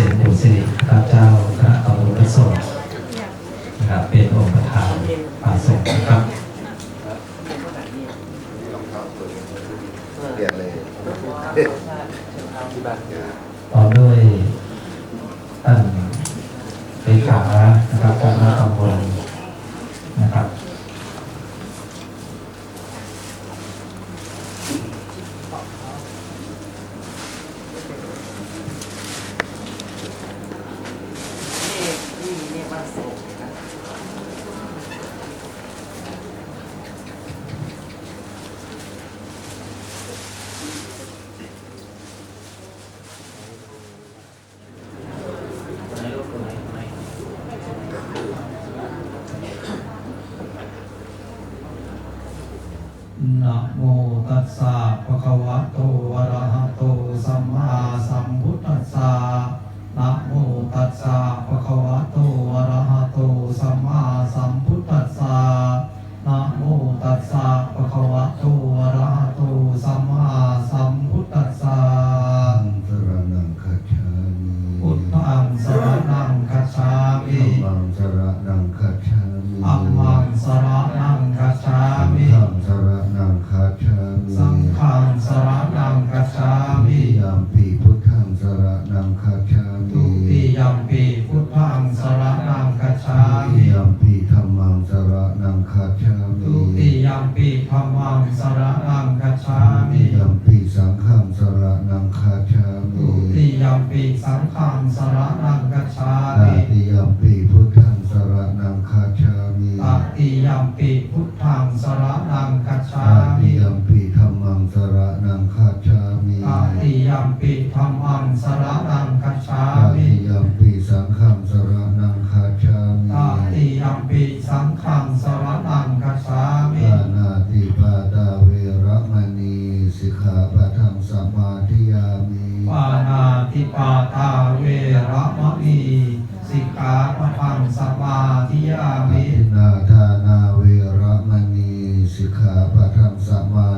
ษมบุตรสิริพเจ้าพระตำรวสงฆ์นะครับเป็นองค์ประธานมาส่งนะครับเรียนเลยที่บ้าน ติยมปิสังขังสรนังกัจฉาติยม ปะทังสมาธิยามินาทานาเวรมณีสิกขาพังสมา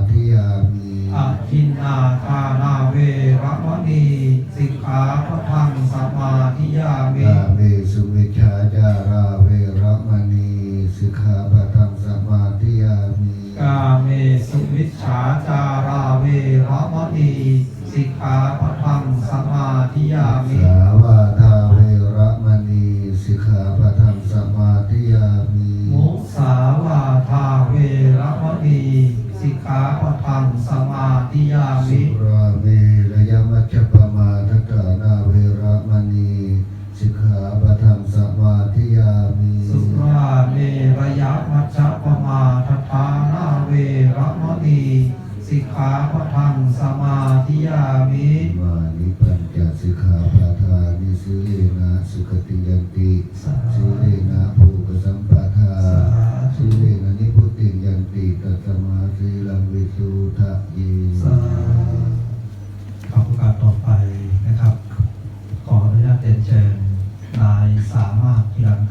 ขาปะทังสมาธิยามิ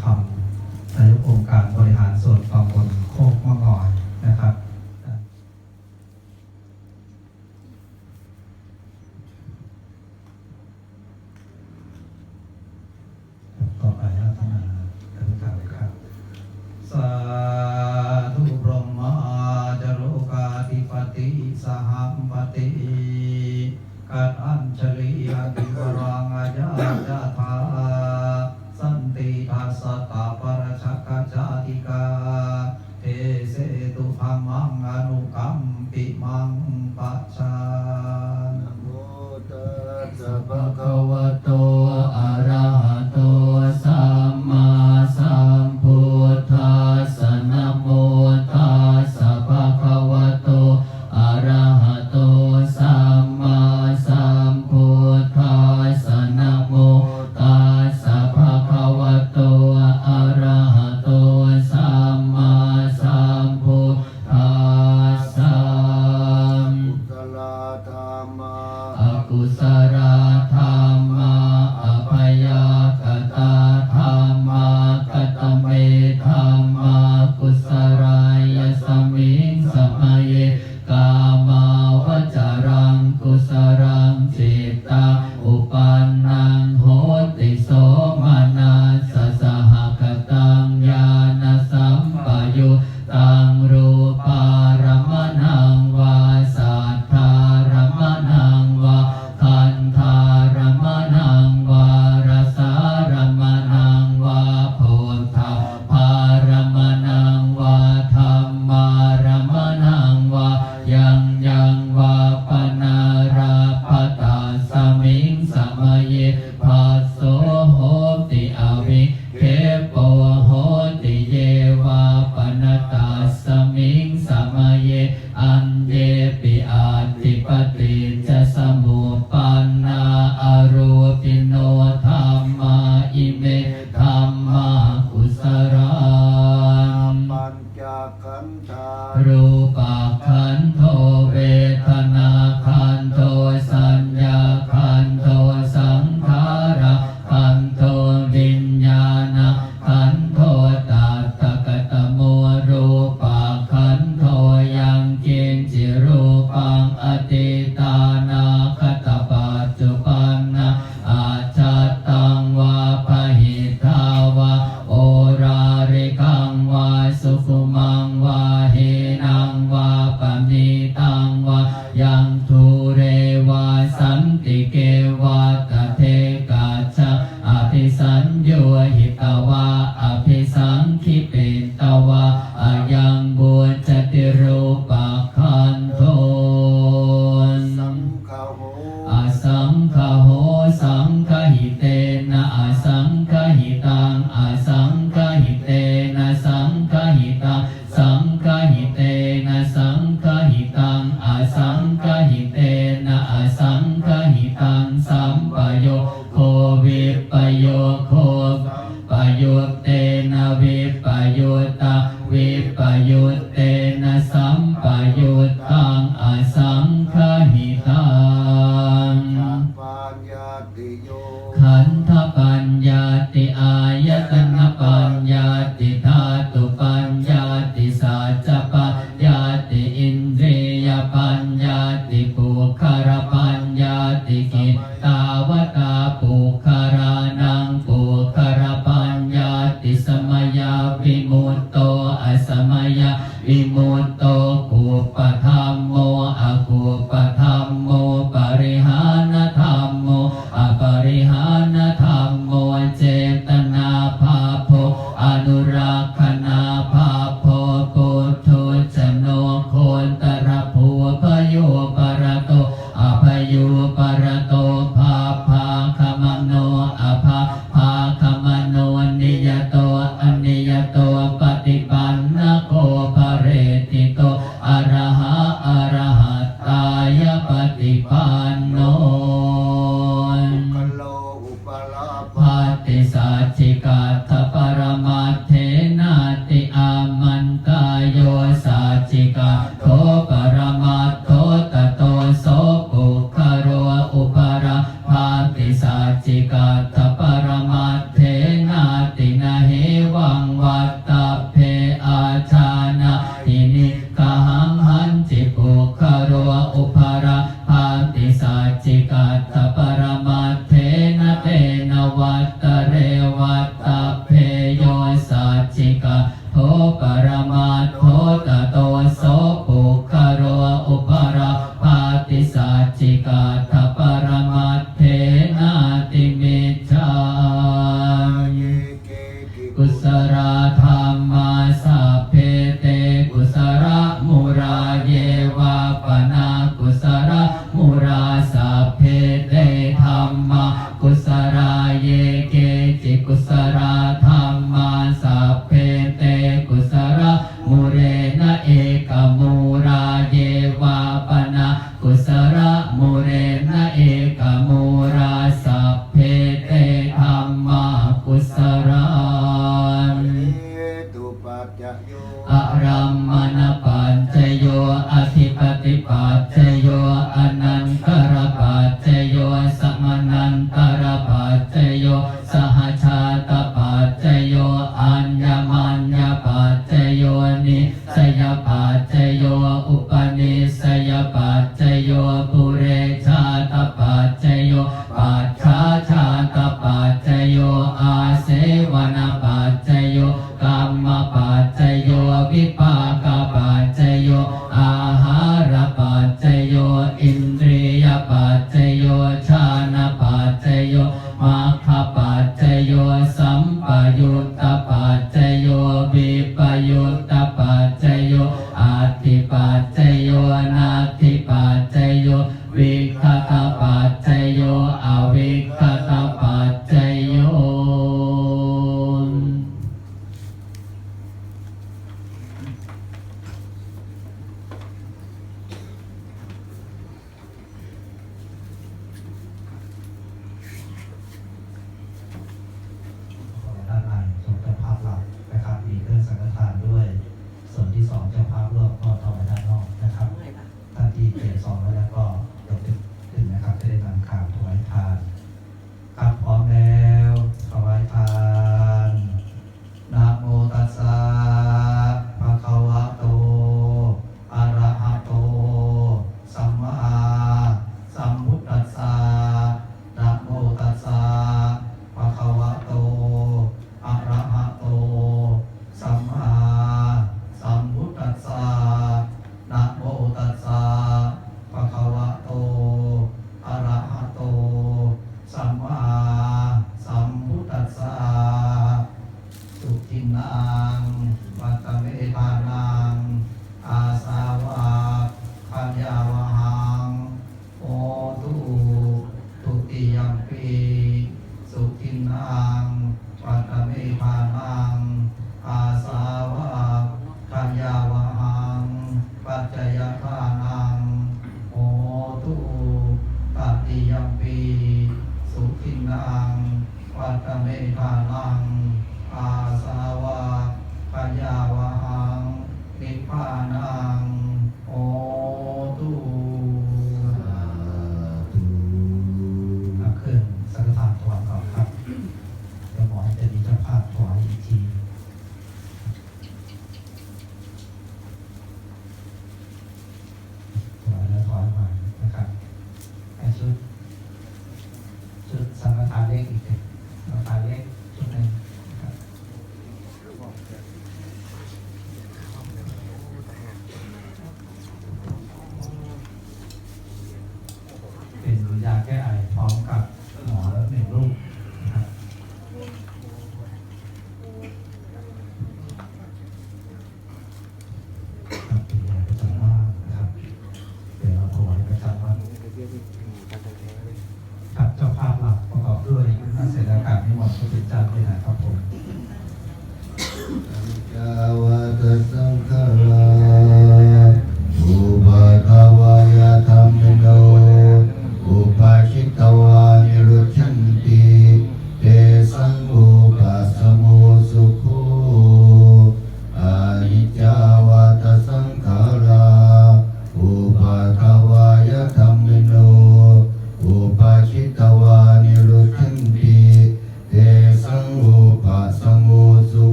감 tinoa งอสังคหิเตนะอสังคหิตังสัม ตาวตาปุคารา หชาตปัจจโยอัญญมัญญปัจจโยนิสยปัจจโยอุปนิสยปัจจโยปุเรชาตปัจจโย นตปัจจโยอาติปัจจโยนาติ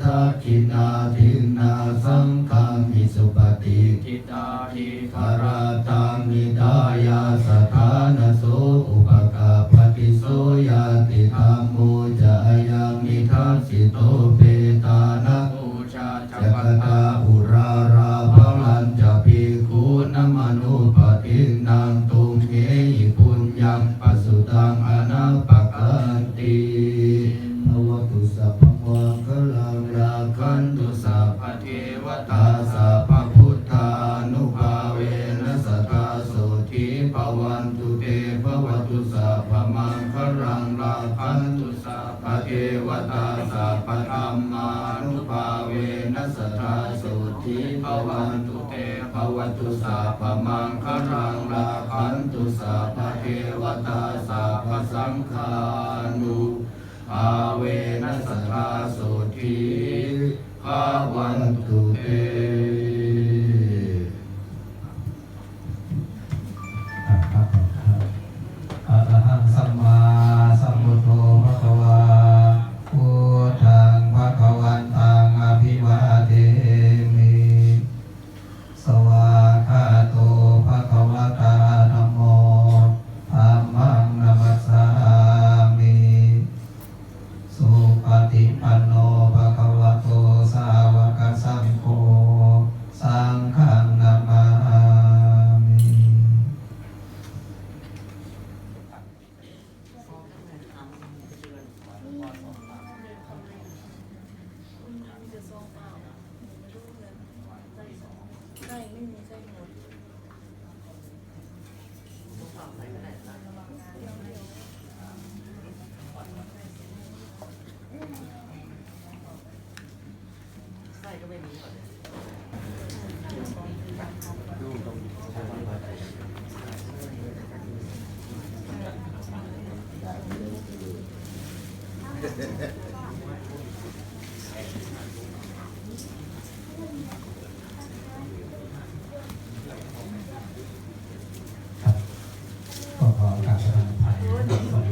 โคทักขินาทิ ตุสาปมา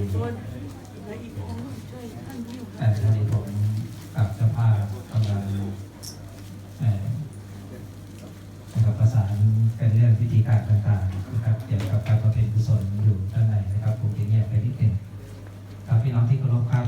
แต่ตอนนี้ผมกับสภากำลังนะครับประากันเรื่องวิธีการต่างนะครับเกี่ยวกับการบำเพ็ญกุศลอยู่ด้านในนะครับผมจะเงียไปนิดหนึ่งครับพี่น้องที่เคารพครับ